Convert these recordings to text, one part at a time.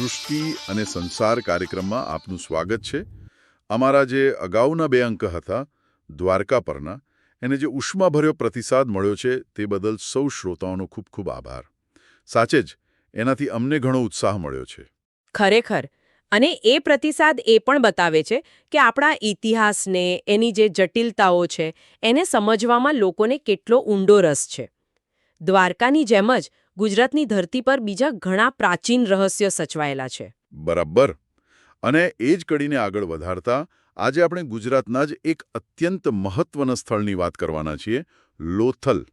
સૃષ્ટિ અને સંસાર કાર્યક્રમમાં આપનું સ્વાગત છે. અમારા જે અગાઉના બે અંક હતા, દ્વારકા પરના, એને જે ઉષ્માભર્યો પ્રતિસાદ મળ્યો છે તે બદલ સૌ શ્રોતાઓનો ખૂબ ખૂબ આભાર. સાચે જ, એનાથી અમને ઘણો ઉત્સાહ મળ્યો છે. ખરેખર, અને એ પ્રતિસાદ એ પણ બતાવે છે કે આપણા ઇતિહાસને, એની જે જટિલતાઓ છે, એને સમજવામાં લોકોને કેટલો ઊંડો રસ છે. દ્વારકાની જેમ જ ગુજરાતની ધરતી પર બીજા ઘણા પ્રાચીન રહસ્ય સચવાયેલા છે. બરાબર. અને એ જ કડીને આગળ વધારતા, આજે આપણે ગુજરાતના જ એક અત્યંત મહત્વના સ્થળની વાત કરવાના છીએ, લોથલ.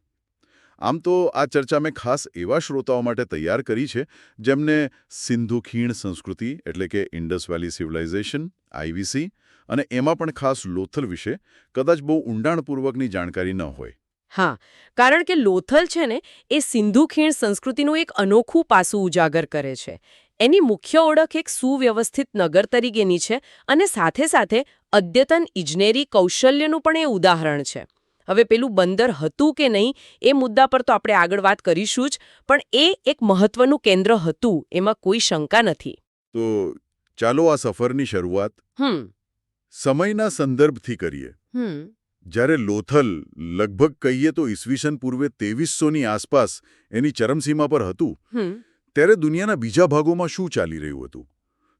આમ તો આ ચર્ચા મેં ખાસ એવા શ્રોતાઓ માટે તૈયાર કરી છે, જેમને સિંધુ ખીણ સંસ્કૃતિ, એટલે કે ઇન્ડસ વેલી સિવિલાઇઝેશન આઈવીસી અને એમાં પણ ખાસ લોથલ વિશે કદાચ બહુ ઊંડાણપૂર્વકની જાણકારી ન હોય. હા કારણ કે લોથલ છે ને એ સિંધુ ખીણ સંસ્કૃતિનું એક અનોખું પાસું ઉજાગર કરે છે. એની મુખ્ય ઓળખ એક સુવ્યવસ્થિત નગર તરીકેની છે અને સાથે સાથે અદ્યતન ઇજનેરી કૌશલ્યનું પણ એ ઉદાહરણ છે. હવે પેલું બંદર હતું કે નહીં એ મુદ્દા પર તો આપણે આગળ વાત કરીશું જ પણ એ એક મહત્વનું કેન્દ્ર હતું એમાં કોઈ શંકા નથી. તો ચાલો આ સફરની શરૂઆત સમયના સંદર્ભથી કરીએ. હમ. જ્યારે લોથલ લગભગ કહીએ તો ઈસવીસન પૂર્વે તેવીસસોની આસપાસ એની ચરમસીમા પર હતું ત્યારે દુનિયાના બીજા ભાગોમાં શું ચાલી રહ્યું હતું?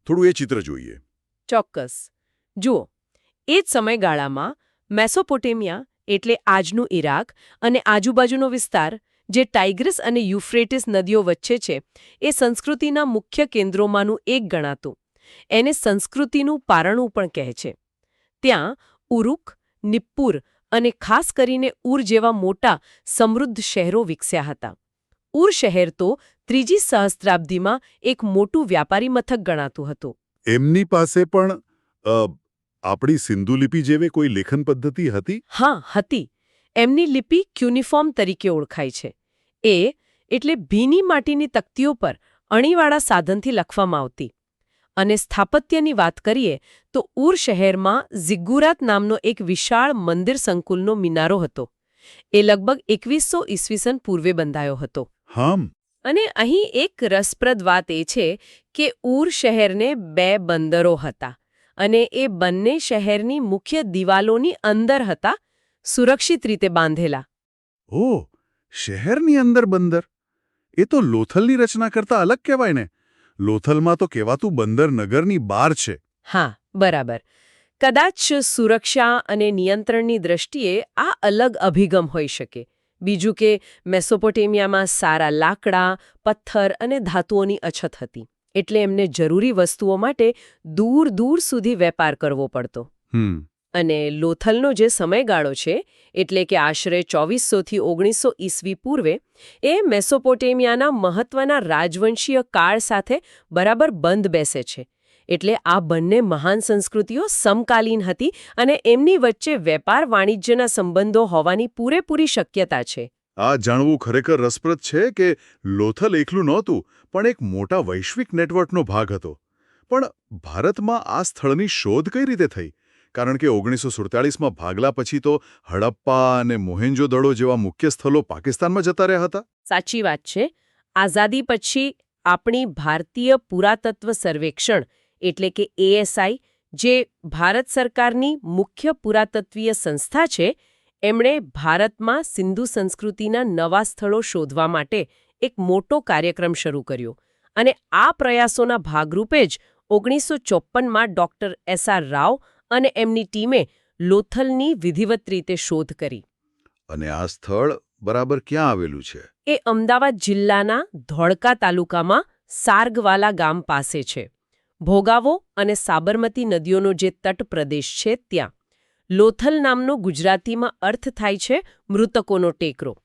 થોડું એ ચિત્ર જોઈએ. ચોક્કસ. જુઓ એ જ સમયગાળામાં મેસોપોટેમિયા એટલે આજનું ઈરાક અને આજુબાજુનો વિસ્તાર જે ટાઇગ્રસ અને યુફ્રેટિસ નદીઓ વચ્ચે છે એ સંસ્કૃતિના મુખ્ય કેન્દ્રોમાંનું એક ગણાતું. એને સંસ્કૃતિનું પારણું પણ કહે છે. ત્યાં ઉરુક નિપ્પુર અને ખાસ કરીને ઉર જેવા મોટા સમૃદ્ધ શહેરો વિકસ્યા હતા. ઉર શહેર તો ત્રીજી સહસ્ત્રાબ્દીમાં એક મોટું વ્યાપારી મથક ગણાતું હતું. એમની પાસે પણ આપણી સિંધુ લિપિ જેવી કોઈ લેખન પદ્ધતિ હતી? હા હતી. એમની લિપિ ક્યુનિફોર્મ તરીકે ઓળખાય છે. એ એટલે ભીની માટીની તકતીઓ પર અણીવાળા સાધનથી લખવામાં આવતી. અને સ્થાપત્યની વાત કરીએ તો ઉર શહેરમાં ઝિગ્ગુરાત નામનો એક વિશાળ મંદિર સંકુલનો મિનારો હતો. એ લગભગ એકવીસો ઈસવીસન પૂર્વે બંધાયો હતો. હમ. અને અહીં એક રસપ્રદ વાત એ છે કે ઉર શહેરને બે બંદરો હતા અને એ બંને શહેરની મુખ્ય દિવાલોની અંદર હતા સુરક્ષિત રીતે બાંધેલા. ઓ શહેરની અંદર બંદર? એ તો લોથલની રચના કરતા અલગ કહેવાય ને. લોથલમાં તો કહેવાતું બંદર નગરની બહાર છે. હા બરાબર. કદાચ સુરક્ષા અને નિયંત્રણની દ્રષ્ટિએ આ અલગ અભિગમ હોઈ શકે. બીજું કે મેસોપોટેમિયામાં સારા લાકડા પથ્થર અને ધાતુઓની અછત હતી. એટલે એમને જરૂરી વસ્તુઓ માટે દૂર દૂર સુધી વેપાર કરવો પડતો. હમ. અને લોથલનો જે સમયગાળો છે, એટલે કે આશરે ચોવીસોથી ઓગણીસો ઈસવી પૂર્વે, એ મેસોપોટેમિયાના મહત્વના રાજવંશીય કાળ સાથે બરાબર બંધ બેસે છે. એટલે આ બંને મહાન સંસ્કૃતિઓ સમકાલીન હતી અને એમની વચ્ચે વેપાર વાણિજ્યના સંબંધો હોવાની પૂરેપૂરી શક્યતા છે. આ જાણવું ખરેખર રસપ્રદ છે કે લોથલ એકલું નહોતું, પણ એક મોટા વૈશ્વિક નેટવર્કનો ભાગ હતો. પણ ભારતમાં આ સ્થળની શોધ કઈ રીતે થઈ? કારણ કે ઓગણીસો સુડતાળીસમાં ભાગલા પછી તો હડપ્પા અને મોહેન્જો દડો જેવા મુખ્ય સ્થળો પાકિસ્તાનમાં જતા રહ્યા હતા. સાચી વાત છે. આઝાદી પછી આપણી ભારતીય પુરાતત્વ સર્વેક્ષણ એટલે કે એએસઆઈ જે ભારત સરકારની મુખ્ય પુરાતત્વીય સંસ્થા છે, એમણે ભારતમાં સિંધુ સંસ્કૃતિના નવા સ્થળો શોધવા માટે એક મોટો કાર્યક્રમ શરૂ કર્યો અને આ પ્રયાસોના ભાગરૂપે જ ઓગણીસો ચોપ્પનમાં ડોક્ટર એસ આર રાવ અને એમની ટીમે લોથલની વિધિવત રીતે શોધ કરી. અને આ સ્થળ બરાબર ક્યાં આવેલું છે? એ અમદાવાદ જિલ્લાના ધોળકા તાલુકામાં સાર્ગવાલા ગામ પાસે છે. ભોગાવો અને સાબરમતી નદીઓનો જે તટ પ્રદેશ છે ત્યાં. લોથલ નામનો ગુજરાતીમાં અર્થ થાય છે મૃતકોનો ટેકરો.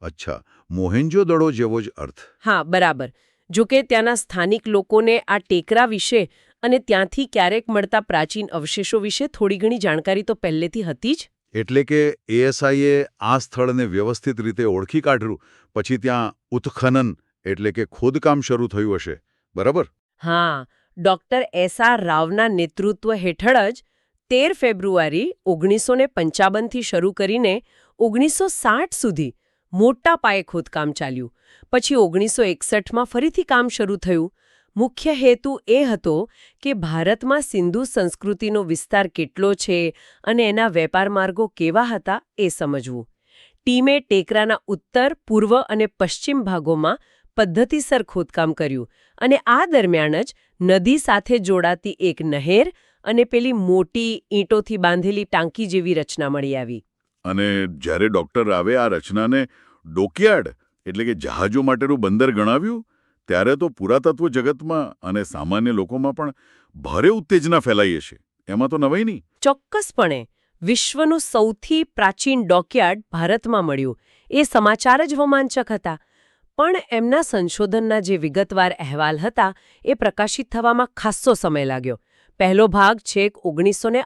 અચ્છા મોહેન્જો દડો જેવો જ અર્થ. હા બરાબર. જો કે ત્યાંના સ્થાનિક લોકોને આ ટેકરા વિશે અને ત્યાંથી ક્યારેક મળતા પ્રાચીન અવશેષો વિશે થોડી ઘણી જાણકારી તો પહેલેથી હતી જ. એટલે કે એએસઆઈએ આ સ્થળને વ્યવસ્થિત રીતે ઓળખી કાઢ્યું પછી ત્યાં ઉત્ખનન એટલે કે ખોદકામ શરૂ થયું હશે. બરાબર? હા ડોક્ટર એસ આર રાવના નેતૃત્વ હેઠળ જ તેર ફેબ્રુઆરી ઓગણીસો ને પંચાવનથી શરૂ કરીને ઓગણીસો સાઠ સુધી મોટા પાયે ખોદકામ ચાલ્યું. પછી ઓગણીસો એકસઠમાં ફરીથી કામ શરૂ થયું. મુખ્ય હેતુ એ હતો કે ભારતમાં સિંધુ સંસ્કૃતિનો વિસ્તાર કેટલો છે અને એના વેપાર માર્ગો કેવા હતા એ સમજવું. ટીમે ટેકરાના ઉત્તર, પૂર્વ અને પશ્ચિમ ભાગોમાં પદ્ધતિસર ખોદકામ કર્યું અને આ દરમિયાન જ નદી સાથે જોડાતી એક નહેર અને પેલી મોટી ઈંટોથી બાંધેલી ટાંકી જેવી રચના મળી આવી. અને જ્યારે ડોક્ટર રાવે આ રચનાને ડોકયાર્ડ, એટલે કે જહાજો માટેનું બંદર ગણાવ્યું ત્યારે તો પુરાતત્વ જગતમાં અને સામાન્ય લોકોમાં પણ ભારે ઉત્તેજના ફેલાઈ હશે. એમાં તો નવાઈ નહીં. ચોક્કસપણે વિશ્વનું સૌથી પ્રાચીન ડોકયાર્ડ ભારતમાં મળ્યું. એ સમાચાર જ રોમાંચક હતા. પણ એમના સંશોધનના જે વિગતવાર અહેવાલ હતા એ પ્રકાશિત થવામાં ખાસ્સો સમય લાગ્યો. પહેલો ભાગ છેક ઓગણીસો ને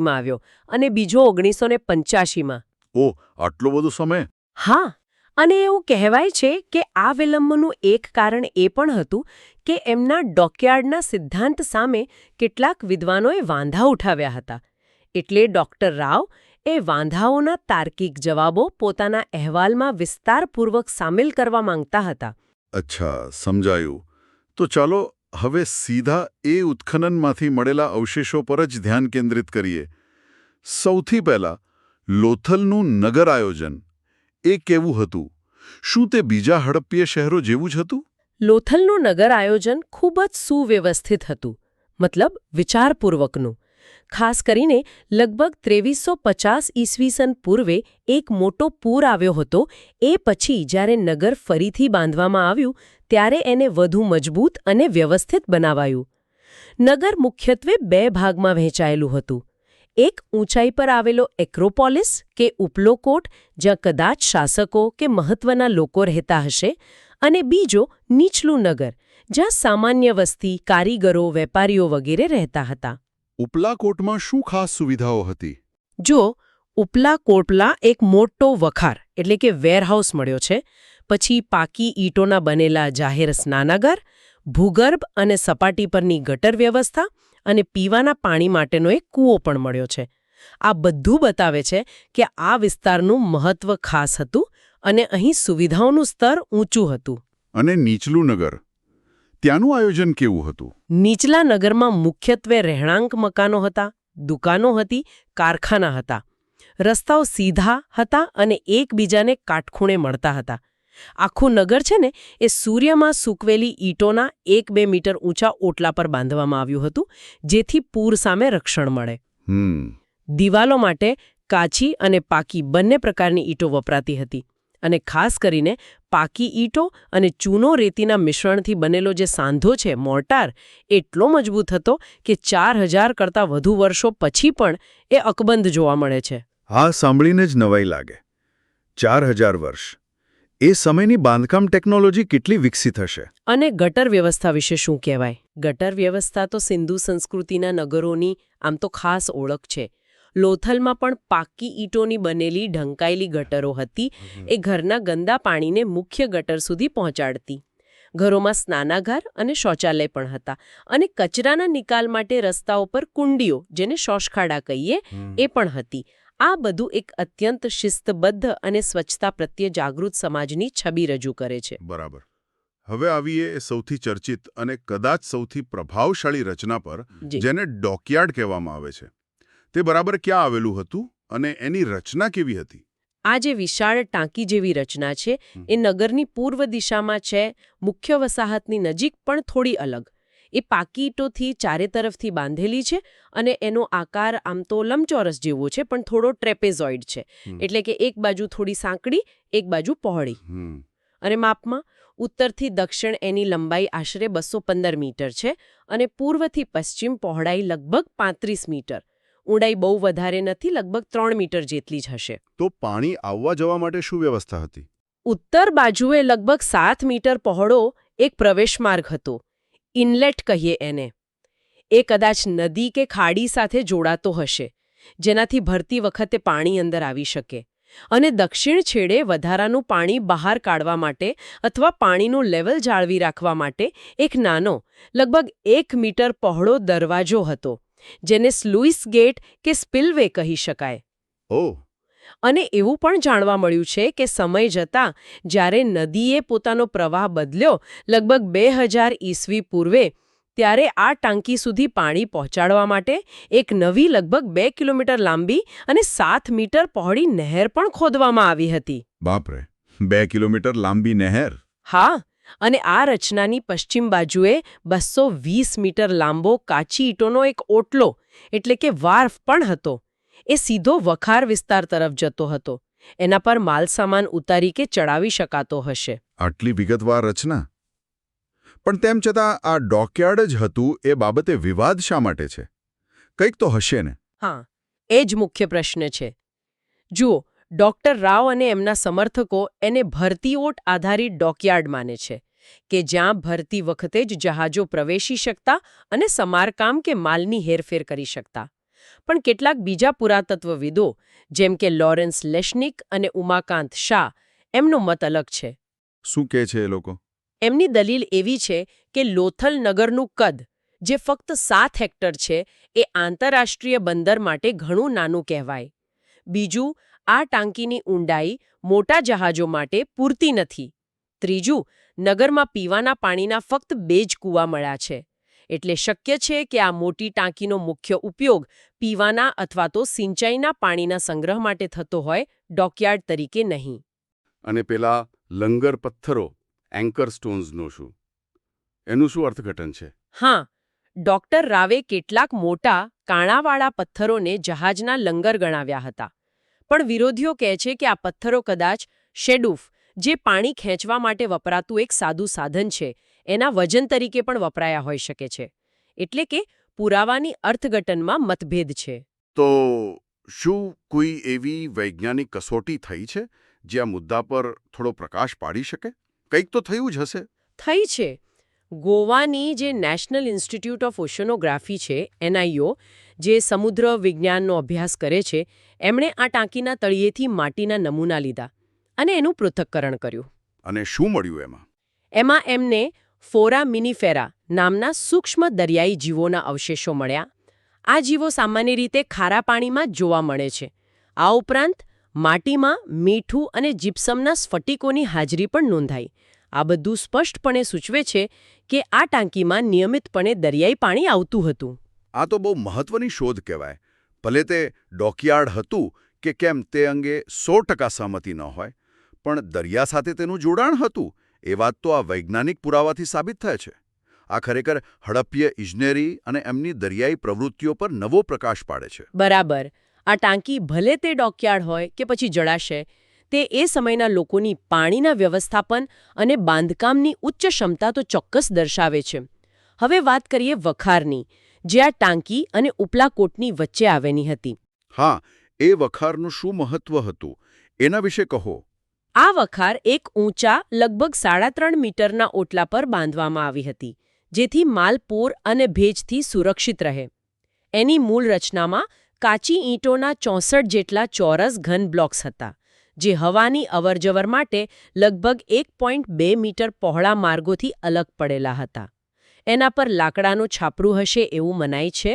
માં આવ્યો અને બીજો ઓગણીસો ને પંચ્યાસીમાં. ઓ આટલો બધો સમય? હા. અને એવું કહેવાય છે કે આ વિલંબનું એક કારણ એ પણ હતું કે એમના ડોકયાર્ડના સિદ્ધાંત સામે કેટલાક વિદ્વાનોએ વાંધા ઉઠાવ્યા હતા. એટલે ડોક્ટર રાવ એ વાંધાઓના તાર્કિક જવાબો પોતાના અહેવાલમાં વિસ્તારપૂર્વક સામેલ કરવા માંગતા હતા. અચ્છા, સમજાયું. તો ચાલો હવે સીધા એ ઉત્ખનનમાંથી મળેલા અવશેષો પર જ ધ્યાન કેન્દ્રિત કરીએ. સૌથી પહેલા લોથલનું નગર આયોજન. એ કેવું હતું? શું તે બીજા હડપ્પીય શહેરો જેવું જ હતું? લોથલનું નગર આયોજન ખૂબ જ સુવ્યવસ્થિત હતું, મતલબ વિચારપૂર્વકનું. ખાસ કરીને લગભગ ત્રેવીસો પચાસ ઈસવીસન પૂર્વે એક મોટો પૂર આવ્યો હતો, એ પછી જ્યારે નગર ફરીથી બાંધવામાં આવ્યું, ત્યારે એને વધુ મજબૂત અને વ્યવસ્થિત બનાવાયું. નગર મુખ્યત્વે બે ભાગમાં વહેંચાયેલું હતું એક ઊંચાઈ પર આવેલો એક્રોપોલિસ કે ઉપલો કોટ જ્યાં કદાચ શાસકો કે મહત્વના લોકો રહેતા હશે અને બીજો નીચલું નગર જ્યાં સામાન્ય વસ્તી કારીગરો વેપારીઓ વગેરે રહેતા હતા. ઉપલા કોટમાં શું ખાસ સુવિધાઓ હતી? જો ઉપલા કોટલા એક મોટો વખાર એટલે કે વેરહાઉસ મળ્યો છે પછી પાકી ઈંટોના બનેલા જાહેર સ્નાનાગર ભૂગર્ભ અને સપાટી પરની ગટર વ્યવસ્થા અને પીવાના પાણી માટેનો એક કૂવો પણ મળ્યો છે. આ બધું બતાવે છે કે આ વિસ્તારનું મહત્વ ખાસ હતું અને અહીં સુવિધાઓનું સ્તર ઊંચું હતું. અને નીચલું નગર. ત્યાંનું આયોજન કેવું હતું? નીચલા નગરમાં મુખ્યત્વે રહેણાંક મકાનો હતા દુકાનો હતી કારખાના હતા. રસ્તાઓ સીધા હતા અને એકબીજાને કાટખૂણે મળતા હતા. આખું નગર છે ને એ સૂર્યમાં સૂકવેલી ઈંટોના એક બે મીટર ઊંચા ઓટલા પર બાંધવામાં આવ્યું હતું જેથી પૂર સામે રક્ષણ મળે. દિવાલો માટે કાચી અને પાકી બંને પ્રકારની ઈંટો વપરાતી હતી અને ખાસ કરીને પાકી ઈંટો અને ચૂનો રેતીના મિશ્રણથી બનેલો જે સાંધો છે મોર્ટાર એટલો મજબૂત હતો કે ચાર હજાર કરતાં વધુ વર્ષો પછી પણ એ અકબંધ જોવા મળે છે. આ સાંભળીને જ નવાઈ લાગે. ચાર હજાર વર્ષ. એ સમયની બાંધકામ ટેકનોલોજી કેટલી વિકસિત હશે? અને ગટર વ્યવસ્થા વિશે શું કહેવાય? ગટર વ્યવસ્થા તો સિંધુ સંસ્કૃતિના નગરોની, આમ તો ખાસ ઓળખ છે. લોથલમાં પણ પાકી ઈંટોની બનેલી ઢંકાયેલી ગટરો હતી. એ ઘરના ગંદા પાણીને મુખ્ય ગટર સુધી પહોંચાડતી. ઘરોમાં સ્નાનાગાર અને શૌચાલય પણ હતા અને કચરાના નિકાલ માટે રસ્તાઓ પર કુંડીઓ, જેને શોષખાડા કહીએ, એ પણ હતી. આ બધું એક અત્યંત શિસ્તબદ્ધ અને સ્વચ્છતા પ્રત્યે જાગૃત સમાજની છબી રજૂ કરે છે. બરાબર. હવે આવીએ એ સૌથી ચર્ચિત અને કદાચ સૌથી પ્રભાવશાળી રચના પર જેને ડોકયાર્ડ કહેવામાં આવે છે. તે બરાબર ક્યાં આવેલું હતું અને એની રચના કેવી હતી? આ જે વિશાળ ટાંકી જેવી રચના છે એ નગરની પૂર્વ દિશામાં છે મુખ્ય વસાહતની નજીક પણ થોડી અલગ. એ પાકીટોથી ચારે તરફથી બાંધેલી છે અને એનો આકાર આમ તો લંબચોરસ જેવો છે પણ થોડો ટ્રેપેઝોઇડ છે. એટલે કે એક બાજુ થોડી સાંકડી એક બાજુ પહોળી. અને માપમાં ઉત્તરથી દક્ષિણ એની લંબાઈ આશરે બસો મીટર છે અને પૂર્વથી પશ્ચિમ પહોળાઈ લગભગ પાંત્રીસ મીટર. ઊંડાઈ બહુ વધારે નથી લગભગ ત્રણ મીટર જેટલી જ હશે. તો પાણી આવવા જવા માટે શું વ્યવસ્થા હતી? ઉત્તર બાજુએ લગભગ સાત મીટર પહોળો એક પ્રવેશ માર્ગ હતો. ઇનલેટ કહીએ એને. એ કદાચ નદી કે ખાડી સાથે જોડાતો હશે, જેનાથી ભરતી વખતે પાણી અંદર આવી શકે. અને દક્ષિણ છેડે વધારાનું પાણી બહાર કાઢવા માટે અથવા પાણીનું લેવલ જાળવી રાખવા માટે એક નાનો, લગભગ એક મીટર પહોળો દરવાજો હતો, જેને સ્લુઇસ ગેટ કે સ્પિલવે કહી શકાય. ઓહ અને એવું પણ જાણવા મળ્યું છે કે સમય જતાં જ્યારે નદીએ પોતાનો પ્રવાહ બદલ્યો લગભગ બે હજાર ઈસવી પૂર્વે ત્યારે આ ટાંકી સુધી પાણી પહોંચાડવા માટે એક નવી લગભગ બે કિલોમીટર લાંબી અને સાત મીટર પહોળી નહેર પણ ખોદવામાં આવી હતી. બાપરે બે કિલોમીટર લાંબી નહેર? હા અને આ રચનાની પશ્ચિમ બાજુએ બસો વીસ મીટર લાંબો કાચી ઈંટોનો એક ઓટલો એટલે કે વાર્ફ પણ હતો. એ સીધો વખાર વિસ્તાર તરફ જતો હતો. એના પર માલસામાન ઉતારી કે ચડાવી શકાતો હશે. આટલી વિગતવાર રચના? પણ તેમ છતાં આ ડોકયાર્ડ જ હતું એ બાબતે વિવાદ શા માટે છે? કંઈક તો હશે ને. હા એ જ મુખ્ય પ્રશ્ન છે. જુઓ ડોક્ટર રાવ અને એમના સમર્થકો એને ભરતીઓટ આધારિત ડોકયાર્ડ માને છે કે જ્યાં ભરતી વખતે જ જહાજો પ્રવેશી શકતા અને સમારકામ કે માલની હેરફેર કરી શકતા. પણ કેટલાક બીજા પુરાતત્વવિદો જેમ કે લોરેન્સ લેશનિક અને ઉમાકાંત શાહ એમનો મત અલગ છે. શું કહે છે એ લોકો? એમની દલીલ એવી છે કે લોથલ નગરનું કદ જે ફક્ત સાત હેક્ટર છે એ આંતરરાષ્ટ્રીય બંદર માટે ઘણું નાનું કહેવાય. બીજું આ ટાંકીની ઊંડાઈ મોટા જહાજો માટે પૂરતી નથી. ત્રીજું નગરમાં પીવાના પાણીના ફક્ત બે જ કૂવા મળ્યા છે. એટલે શક્ય છે કે આ મોટી ટાંકીનો મુખ્ય ઉપયોગ પીવાના અથવા તો સિંચાઈના પાણીના સંગ્રહ માટે થતો હોય ડોકયાર્ડ તરીકે નહીં. અને પેલા લંગર પથ્થરો એન્કર સ્ટોન્સનો શું? એનું શું અર્થઘટન છે? હા ડોક્ટર રાવે કેટલાક મોટા કાણાવાળા પથ્થરોને જહાજના લંગર ગણાવ્યા હતા. પણ વિરોધીઓ કહે છે કે આ પથ્થરો કદાચ શેડુફ જે પાણી ખેંચવા માટે વપરાતું એક સાદું સાધન છે એના વજન તરીકે પણ વપરાયા હોઈ શકે છે. એટલે કે પુરાવાની અર્થઘટનમાં મતભેદ છે. તો શું કોઈ એવી વૈજ્ઞાનિક કસોટી થઈ છે જે આ મુદ્દા પર થોડો પ્રકાશ પાડી શકે? કંઈક તો થયું જ હશે. થઈ છે. ગોવાની જે નેશનલ ઇન્સ્ટિટ્યૂટ ઓફ ઓશનોગ્રાફી છે એનઆઈઓ જે સમુદ્ર વિજ્ઞાનનો અભ્યાસ કરે છે એમણે આ ટાંકીના તળિયેથી માટીના નમૂના લીધા અને એનું પૃથક્કરણ કર્યું. અને શું મળ્યું એમાં? એમાં એમને ફોરા મિનિફેરા નામના સૂક્ષ્મ દરિયાઈ જીવોના અવશેષો મળ્યા. આ જીવો સામાન્ય રીતે ખારા પાણીમાં જોવા મળે છે. આ ઉપરાંત, માટીમાં મીઠું અને જીપ્સમના સ્ફટિકોની હાજરી પણ નોંધાઈ. આ બધું સ્પષ્ટપણે સૂચવે છે કે આ ટાંકીમાં નિયમિતપણે દરિયાઈ પાણી આવતું હતું. આ તો બહુ મહત્વની શોધ કહેવાય. ભલે તે ડોકયાર્ડ હતું કે કેમ તે અંગે સો ટકા સહમતિ ન હોય, પણ દરિયા સાથે તેનું જોડાણ હતું. એ વાત તો આ વૈજ્ઞાનિક પુરાવાથી સાબિત થાય છે. આ ખરેખર હડપ્ય ઇજનેરી અને એમની દરિયાઈ પ્રવૃત્તિઓ પર નવો પ્રકાશ પાડે છે. બરાબર. આ ટાંકી ભલે તે ડોકયાર્ડ હોય કે પછી જળાશય તે એ સમયના લોકોની પાણીના વ્યવસ્થાપન અને બાંધકામની ઉચ્ચ ક્ષમતા તો ચોક્કસ દર્શાવે છે. હવે વાત કરીએ વખારની જે આ ટાંકી અને ઉપલાકોટની વચ્ચે આવેલી હતી. હા એ વખારનું શું મહત્વ હતું? એના વિશે કહો. આ વખાર એક ઊંચા, લગભગ સાડા ત્રણ મીટરના ઓટલા પર બાંધવામાં આવી હતી, જેથી માલ પૂર અને ભેજથી સુરક્ષિત રહે. એની મૂળ રચનામાં કાચી ઈંટોના ચોસઠ જેટલા ચોરસ ઘન બ્લોક્સ હતા, જે હવાની અવરજવર માટે લગભગ એક પોઈન્ટ બે મીટર પહોળા માર્ગોથી અલગ પડેલા હતા. એના પર લાકડાનું છાપરું હશે એવું મનાય છે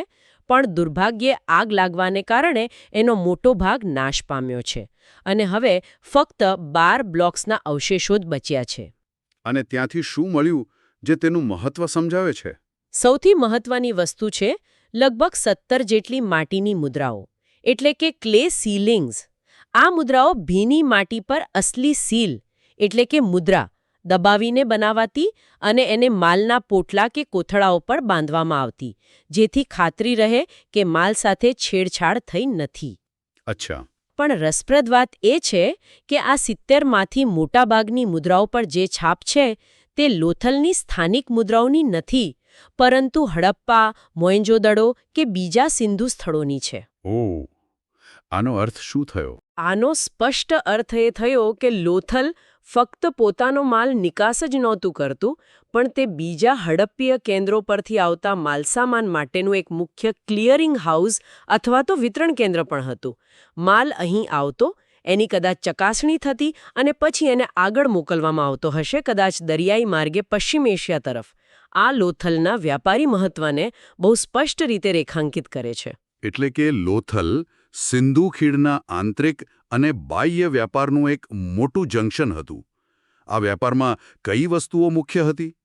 પણ દુર્ભાગ્યે આગ લાગવાને કારણે એનો મોટો ભાગ નાશ પામ્યો છે અને હવે ફક્ત બાર બ્લોક્સના અવશેષો જ બચ્યા છે. અને ત્યાંથી શું મળ્યું જે તેનું મહત્વ સમજાવે છે? સૌથી મહત્વની વસ્તુ છે લગભગ સત્તર જેટલી માટીની મુદ્રાઓ એટલે કે ક્લે સીલિંગ્સ આ મુદ્રાઓ ભીની માટી પર અસલી સીલ એટલે કે મુદ્રા દબાવીને બનાવાતી અને એને માલના પોટલા કે કોથળાઓ પર બાંધવામાં આવતી જેથી ખાતરી રહે કે માલ સાથે છેડછાડ થઈ નથી. અચ્છા. પણ રસપ્રદ વાત એ છે કે આ સિત્તેરમાંથી મોટાભાગની મુદ્રાઓ પર જે છાપ છે તે લોથલની સ્થાનિક મુદ્રાઓની નથી પરંતુ હડપ્પા મોયંજોદડો કે બીજા સિંધુ સ્થળોની છે. ઓ આનો અર્થ શું થયો? આનો સ્પષ્ટ અર્થ એ થયો કે લોથલ ફક્ત પોતાનો માલ નિકાસ જ નહોતું કરતું પણ તે બીજા હડપ્પીય કેન્દ્રો પરથી આવતા માલસામાન માટેનું એક મુખ્ય ક્લિયરિંગ હાઉસ અથવા તો વિતરણ કેન્દ્ર પણ હતું. માલ અહીં આવતો એની કદાચ ચકાસણી થતી અને પછી એને આગળ મોકલવામાં આવતો હશે કદાચ દરિયાઈ માર્ગે પશ્ચિમ એશિયા તરફ. આ લોથલના વ્યાપારી મહત્વને બહુ સ્પષ્ટ રીતે રેખાંકિત કરે છે. એટલે કે લોથલ સિંધુ ખીણના આંતરિક અને બાહ્ય વ્યાપારનું એક મોટું જંકશન હતું. આ વ્યાપારમાં કઈ વસ્તુઓ મુખ્ય હતી?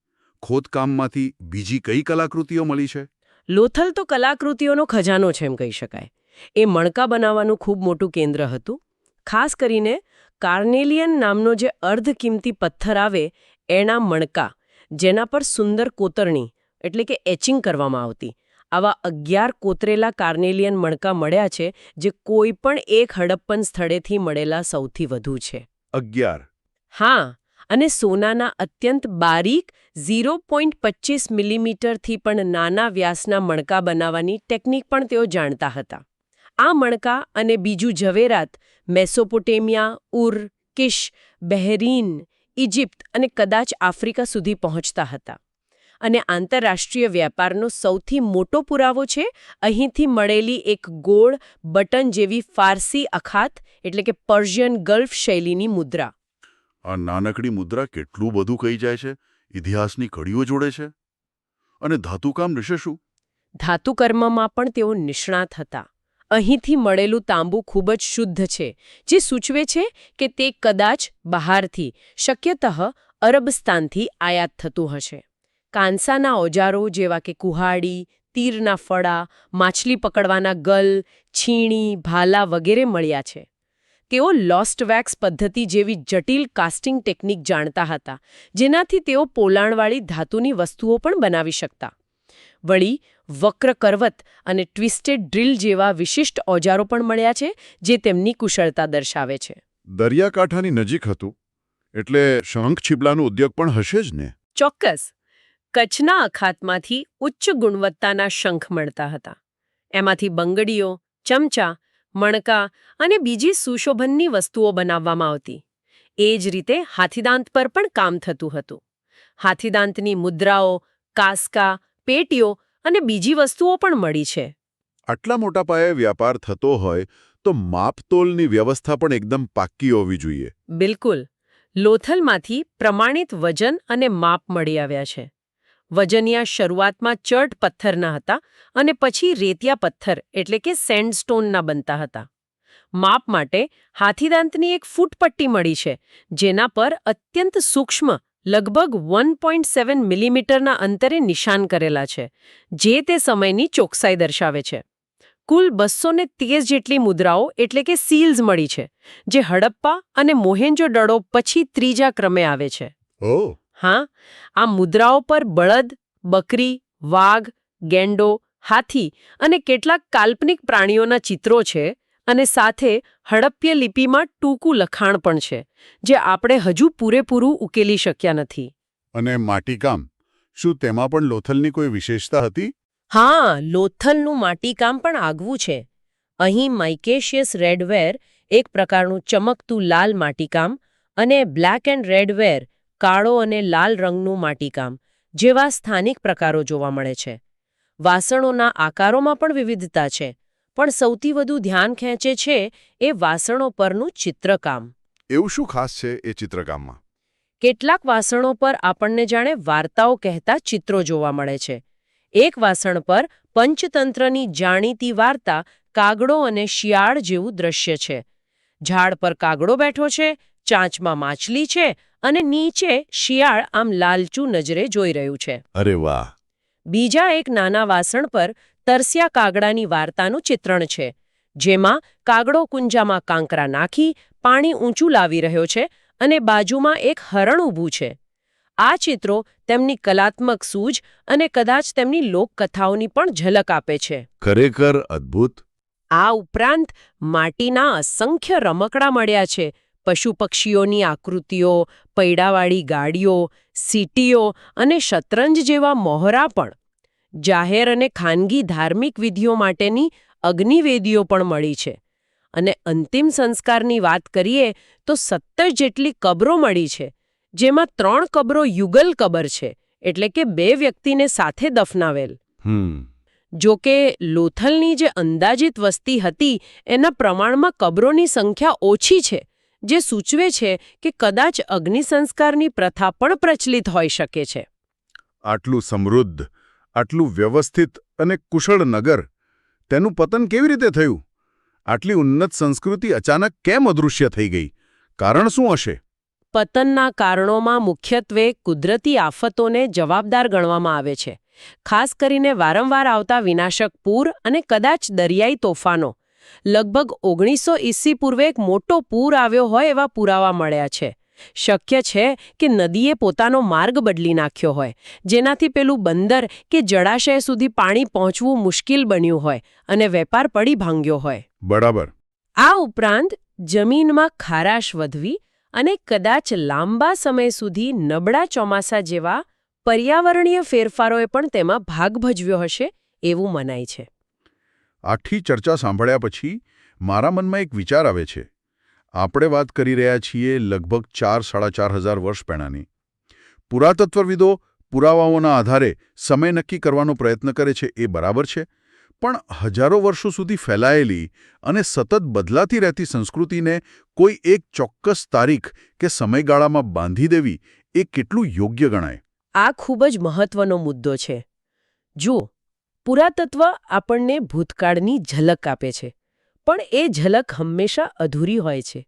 ખોદકામમાંથી બીજી કઈ કલાકૃતિઓ મળી છે? લોથલ તો કલાકૃતિઓનો ખજાનો છે એમ કહી શકાય. એ મણકા બનાવવાનું ખૂબ મોટું કેન્દ્ર હતું. ખાસ કરીને કાર્નેલિયન નામનો જે અર્ધ કિંમતી પથ્થર આવે, એના મણકા, જેના પર સુંદર કોતરણી, એટલે કે એચિંગ કરવામાં આવતી. આવા અગિયાર કોતરેલા કાર્નેલિયન મણકા મળ્યા છે જે કોઈ પણ એક હડપ્પન સ્થળેથી મળેલા સૌથી વધુ છે. અગિયાર. હા અને સોનાના અત્યંત બારીક ઝીરો પોઈન્ટ પચીસ મિલીમીટરથી પણ નાના વ્યાસના મણકા બનાવવાની ટેકનિક પણ તેઓ જાણતા હતા. આ મણકા અને બીજું ઝવેરાત Mesopotamia Ur Kish Bahrain Egypt અને કદાચ આફ્રિકા સુધી પહોંચતા હતા. અને આંતરરાષ્ટ્રીય વ્યાપારનો સૌથી મોટો પુરાવો છે અહીંથી મળેલી એક ગોળ બટન જેવી ફારસી અખાત એટલે કે પર્શિયન ગલ્ફ શૈલીની મુદ્રા. આ નાનકડી મુદ્રા કેટલું બધું કહી જાય છે? ઇતિહાસની કડીઓ જોડે છે? અને ધાતુકામ વિશે શું? ધાતુકર્મમાં પણ તેઓ નિષ્ણાત હતા. અહીંથી મળેલું તાંબુ ખૂબ જ શુદ્ધ છે જે સૂચવે છે કે તે કદાચ બહારથી શક્યતઃ અરબસ્તાનથી આયાત થતું હશે. કાંસાના ઓજારો જેવા કે કુહાડી તીરના ફળા માછલી પકડવાના ગલ છીણી ભાલા વગેરે મળ્યા છે. તેઓ લોસ્ટ વેક્સ પદ્ધતિ જેવી જટિલ કાસ્ટિંગ ટેકનિક જાણતા હતા જેનાથી તેઓ પોલાણવાળી ધાતુની વસ્તુઓ પણ બનાવી શકતા. વળી વક્ર કરવત અને ટ્વિસ્ટેડ ડ્રીલ જેવા વિશિષ્ટ ઓજારો પણ મળ્યા છે જે તેમની કુશળતા દર્શાવે છે. દરિયાકાંઠાની નજીક હતું એટલે શંખ છીપલાનો ઉદ્યોગ પણ હશે જ ને? ચોક્કસ. કચ્છના અખાતમાંથી ઉચ્ચ ગુણવત્તાના શંખ મળતા હતા. એમાંથી બંગડીઓ ચમચા મણકા અને બીજી સુશોભનની વસ્તુઓ બનાવવામાં આવતી. એ જ રીતે હાથીદાંત પર પણ કામ થતું હતું. હાથીદાંતની મુદ્રાઓ કાસ્કા પેટીઓ અને બીજી વસ્તુઓ પણ મળી છે. આટલા મોટા પાયે વ્યાપાર થતો હોય તો માપતોલની વ્યવસ્થા પણ એકદમ પાક્કી હોવી જોઈએ. બિલકુલ. લોથલમાંથી પ્રમાણિત વજન અને માપ મળી આવ્યા છે. વજનિયા શરૂઆતમાં ચર્ટ પથ્થરના હતા અને પછી રેતિયા પથ્થર, એટલે કે સેન્ડસ્ટોનના બનતા હતા. માપ માટે હાથીદાંતની એક ફૂટપટ્ટી મળી છે, જેના પર અત્યંત સૂક્ષ્મ, લગભગ વન પોઈન્ટ સેવન મિલીમીટરના અંતરે નિશાન કરેલા છે, જે તે સમયની ચોકસાઈ દર્શાવે છે. કુલ બસો ને જેટલી મુદ્રાઓ, એટલે કે સીલ્સ મળી છે, જે હડપ્પા અને મોહેન્જો ડડો પછી ત્રીજા ક્રમે આવે છે. ઓહ હા આ મુદ્રાઓ પર બળદ બકરી વાઘ ગેંડો હાથી અને કેટલાક કાલ્પનિક પ્રાણીઓના ચિત્રો છે અને સાથે હડપ્ય લિપિમાં ટૂંકું લખાણ પણ છે જે આપણે હજુ પૂરેપૂરું ઉકેલી શક્યા નથી. અને માટીકામ શું તેમાં પણ લોથલની કોઈ વિશેષતા હતી? હા લોથલનું માટીકામ પણ આગવું છે. અહીં માઇકેશિયસ રેડવેર એક પ્રકારનું ચમકતું લાલ માટીકામ અને બ્લેક એન્ડ રેડવેર કાળો અને લાલ રંગનું માટીકામ જેવા સ્થાનિક પ્રકારો જોવા મળે છે. વાસણોના આકારોમાં પણ વિવિધતા છે પણ સૌથી વધુ ધ્યાન ખેંચે છે એ વાસણો પરનું ચિત્રકામ. એવું શું ખાસ છે એ ચિત્રકામમાં? કેટલાક વાસણો પર આપણને જાણે વાર્તાઓ કહેતા ચિત્રો જોવા મળે છે. એક વાસણ પર પંચતંત્રની જાણીતી વાર્તા કાગડો અને શિયાળ જેવું દ્રશ્ય છે. ઝાડ પર કાગડો બેઠો છે ચાંચમાં માછલી છે અને નીચે શિયાળ આમ લાલચું નજરે જોઈ રહ્યું છે. અરે વાહ. બીજા એક નાના વાસણ પર તરસ્યા કાગડાની વાર્તાનું ચિત્રણ છે જેમાં કાગડો કુંજામાં કાંકરા નાખી પાણી ઊંચું લાવી રહ્યો છે અને બાજુમાં એક હરણ ઊભું છે. આ ચિત્રો તેમની કલાત્મક સૂઝ અને કદાચ તેમની લોકકથાઓની પણ ઝલક આપે છે. ખરેખર અદ્ભુત. આ ઉપરાંત માટીના અસંખ્ય રમકડા મળ્યા છે પશુ પક્ષીઓની આકૃતિઓ પૈડાવાળી ગાડીઓ સીટીઓ અને શતરંજ જેવા મોહરા પણ. જાહેર અને ખાનગી ધાર્મિક વિધિઓ માટેની અગ્નિવેદીઓ પણ મળી છે. અને અંતિમ સંસ્કારની વાત કરીએ તો સત્તર જેટલી કબરો મળી છે જેમાં ત્રણ કબરો યુગલ કબર છે એટલે કે બે વ્યક્તિને સાથે દફનાવેલ. જો કે લોથલની જે અંદાજિત વસ્તી હતી એના પ્રમાણમાં કબરોની સંખ્યા ઓછી છે જે સૂચવે છે કે કદાચ અગ્નિસંસ્કારની પ્રથા પણ પ્રચલિત હોઈ શકે છે. આટલું સમૃદ્ધ આટલું વ્યવસ્થિત અને કુશળ નગર તેનું પતન કેવી રીતે થયું? આટલી ઉન્નત સંસ્કૃતિ અચાનક કેમ અદૃશ્ય થઈ ગઈ? કારણ શું હશે? પતનના કારણોમાં મુખ્યત્વે કુદરતી આફતોને જવાબદાર ગણવામાં આવે છે. ખાસ કરીને વારંવાર આવતા વિનાશક પૂર અને કદાચ દરિયાઈ તોફાનો. લગભગ ઓગણીસો ઈસી પૂર્વે એક મોટો પૂર આવ્યો હોય એવા પુરાવા મળ્યા છે. શક્ય છે કે નદીએ પોતાનો માર્ગ બદલી નાખ્યો હોય જેનાથી પેલું બંદર કે જળાશય સુધી પાણી પહોંચવું મુશ્કેલ બન્યું હોય અને વેપાર પડી ભાંગ્યો હોય. બરાબર. આ ઉપરાંત જમીનમાં ખારાશ વધવી અને કદાચ લાંબા સમય સુધી નબળા ચોમાસા જેવા પર્યાવરણીય ફેરફારોએ પણ તેમાં ભાગ ભજવ્યો હશે એવું મનાય છે. આખી ચર્ચા સાંભળ્યા પછી મારા મનમાં એક વિચાર આવે છે. આપણે વાત કરી રહ્યા છીએ લગભગ ચાર, સાડા ચાર હજાર વર્ષ પહેલાંની. પુરાતત્વવિદો પુરાવાઓના આધારે સમય નક્કી કરવાનો પ્રયત્ન કરે છે એ બરાબર છે, પણ હજારો વર્ષો સુધી ફેલાયેલી અને સતત બદલાતી રહેતી સંસ્કૃતિને કોઈ એક ચોક્કસ તારીખ કે સમયગાળામાં બાંધી દેવી એ કેટલું યોગ્ય ગણાય? આ ખૂબ જ મહત્વનો મુદ્દો છે. જુઓ પુરાતત્વ આપણને ભૂતકાળની ઝલક આપે છે, પણ એ ઝલક હંમેશા અધૂરી હોય છે.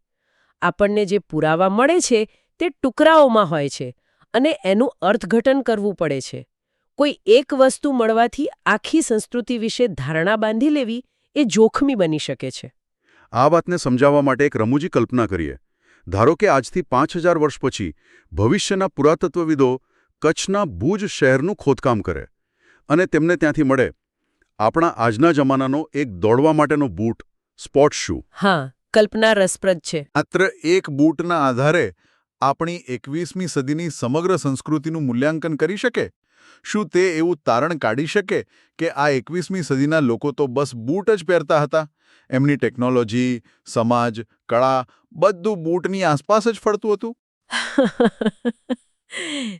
આપણને જે પુરાવા મળે છે તે ટુકડાઓમાં હોય છે અને એનું અર્થઘટન કરવું પડે છે. કોઈ એક વસ્તુ મળવાથી આખી સંસ્કૃતિ વિશે ધારણા બાંધી લેવી એ જોખમી બની શકે છે. આ વાતને સમજાવવા માટે એક રમૂજી કલ્પના કરીએ. ધારો કે આજથી પાંચ વર્ષ પછી ભવિષ્યના પુરાતત્વવિદો કચ્છના ભુજ શહેરનું ખોદકામ કરે. અને તેમને ત્યાંથી મળે. આપણા આજના જમાનાનો એક દોડવા માટેનો બૂટ સ્પોર્ટ શૂ. હા કલ્પના રસપ્રદ છે. માત્ર એક બૂટના આધારે આપણી એકવીસમી સદીની સમગ્ર સંસ્કૃતિનું મૂલ્યાંકન કરી શકે? શું તે એવું તારણ કાઢી શકે કે આ એકવીસમી સદીના લોકો તો બસ બૂટ જ પહેરતા હતા? એમની ટેકનોલોજી સમાજ કળા બધું બૂટની આસપાસ જ ફરતું હતું?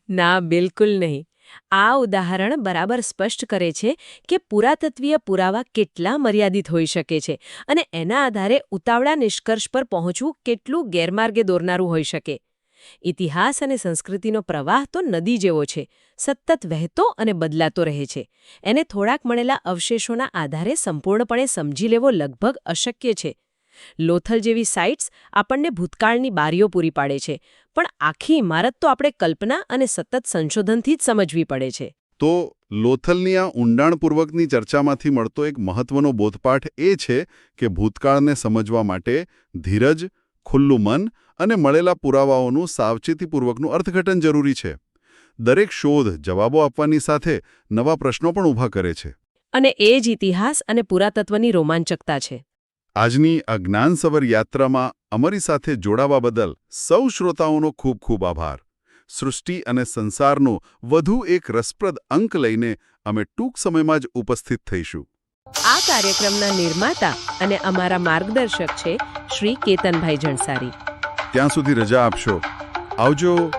ના બિલકુલ નહીં. આ ઉદાહરણ બરાબર સ્પષ્ટ કરે છે કે પુરાતત્વીય પુરાવા કેટલા મર્યાદિત હોઈ શકે છે અને એના આધારે ઉતાવળા નિષ્કર્ષ પર પહોંચવું કેટલું ગેરમાર્ગે દોરનારું હોઈ શકે. ઇતિહાસ અને સંસ્કૃતિનો પ્રવાહ તો નદી જેવો છે, સતત વહેતો અને બદલાતો રહે છે. એને થોડાક મળેલા અવશેષોના આધારે સંપૂર્ણપણે સમજી લેવો લગભગ અશક્ય છે. લોથલ જેવી સાઇટ્સ આપણને ભૂતકાળની બારીઓ પૂરી પાડે છે પણ આખી ઇમારત તો આપણે કલ્પના અને સતત સંશોધનથી જ સમજવી પડે છે. તો લોથલની આ ઊંડાણપૂર્વકની ચર્ચામાંથી મળતો એક મહત્વનો બોધપાઠ એ છે કે ભૂતકાળને સમજવા માટે ધીરજ ખુલ્લું મન અને મળેલા પુરાવાઓનું સાવચેતીપૂર્વકનું અર્થઘટન જરૂરી છે. દરેક શોધ જવાબો આપવાની સાથે નવા પ્રશ્નો પણ ઊભા કરે છે. અને એ જ ઇતિહાસ અને પુરાતત્વની રોમાંચકતા છે. આજની અજ્ઞાનસવર યાત્રામાં અમારી સાથે જોડાવા બદલ સૌ શ્રોતાઓનો ખૂબ ખૂબ આભાર. સૃષ્ટિ અને સંસારનો વધુ એક રસપ્રદ અંક લઈને અમે ટૂંક સમયમાં જ ઉપસ્થિત થઈશું. આ કાર્યક્રમના નિર્માતા અને અમારા માર્ગદર્શક છે શ્રી કેતનભાઈ જણસારી. ત્યાં સુધી રજા આપશો. આવજો.